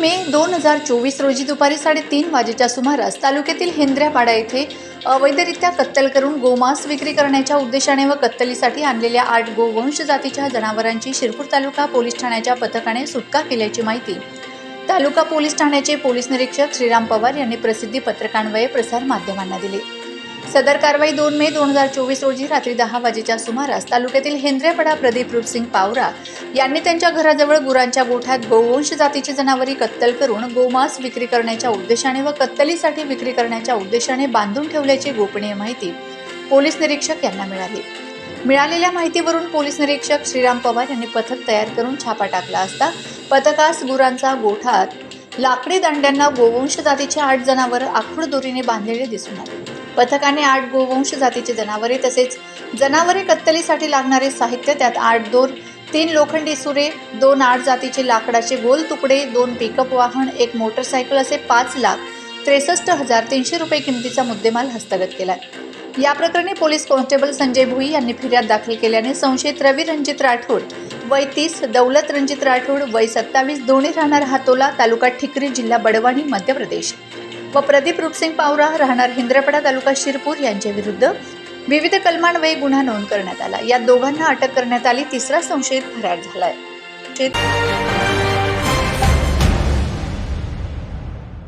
मे दोन हजार चोवीस रोजी दुपारी साडेतीन वाजेच्या सुमारास तालुक्यातील हेंद्र्यापाडा येथे अवैधरित्या कत्तल करून गोमांस विक्री करण्याच्या उद्देशाने व कत्तलीसाठी आणलेल्या आठ गोवंश जातीच्या जनावरांची शिरपूर तालुका पोलीस ठाण्याच्या पथकाने सुटका केल्याची माहिती. तालुका पोलीस ठाण्याचे पोलीस निरीक्षक श्रीराम पवार यांनी प्रसिद्धी पत्रकान्वये प्रसार माध्यमांना दिली. सदर कारवाई दोन मे दोन हजार चोवीस रोजी रात्री दहा वाजेच्या सुमारास तालुक्यातील हेंद्रेपडा प्रदीप रूपसिंग पावरा यांनी त्यांच्या घराजवळ गुरांच्या गोठ्यात गोवंश जातीची जनावरी कत्तल करून गोमांस विक्री करण्याच्या उद्देशाने व कत्तलीसाठी विक्री करण्याच्या उद्देशाने बांधून ठेवल्याची गोपनीय माहिती पोलीस निरीक्षक यांना मिळाली. मिळालेल्या माहितीवरून पोलीस निरीक्षक श्रीराम पवार यांनी पथक तयार करून छापा टाकला असता पथकास गुरांचा गोठात लाकडी दांड्यांना गोवंश जातीचे आठ जनावर आखूड दोरीने बांधलेले दिसून आले. पथकाने आठ गोवंश जातीचे जनावरे तसेच जनावरे कत्तलीसाठी लागणारे साहित्य त्यात आठ दोर तीन लोखंडी सुरे दोन आठ जातीचे लाकडाचे गोल तुकडे दोन पिकअप वाहन एक मोटरसायकल असे पाच लाख त्रेसष्ट हजार तीनशे रुपये किमतीचा मुद्देमाल हस्तगत केलाय. या प्रकरणी पोलीस कॉन्स्टेबल संजय भुई यांनी फिर्याद दाखल केल्याने संशयित रवी रणजित राठोड वय तीस दौलत रणजित राठोड वय सत्तावीस दोन्ही राहणार हातोला तालुका ठिकरी जिल्हा बडवानी मध्य प्रदेश. व प्रदीप रूपसिंग पावरा राहणार हिंद्रपडा तालुका शिरपूर यांच्या विरुद्ध विविध कलमान्वये गुन्हा नोंद करण्यात आला. या दोघांना अटक करण्यात आली. तिसरा संशयित फरार झालाय.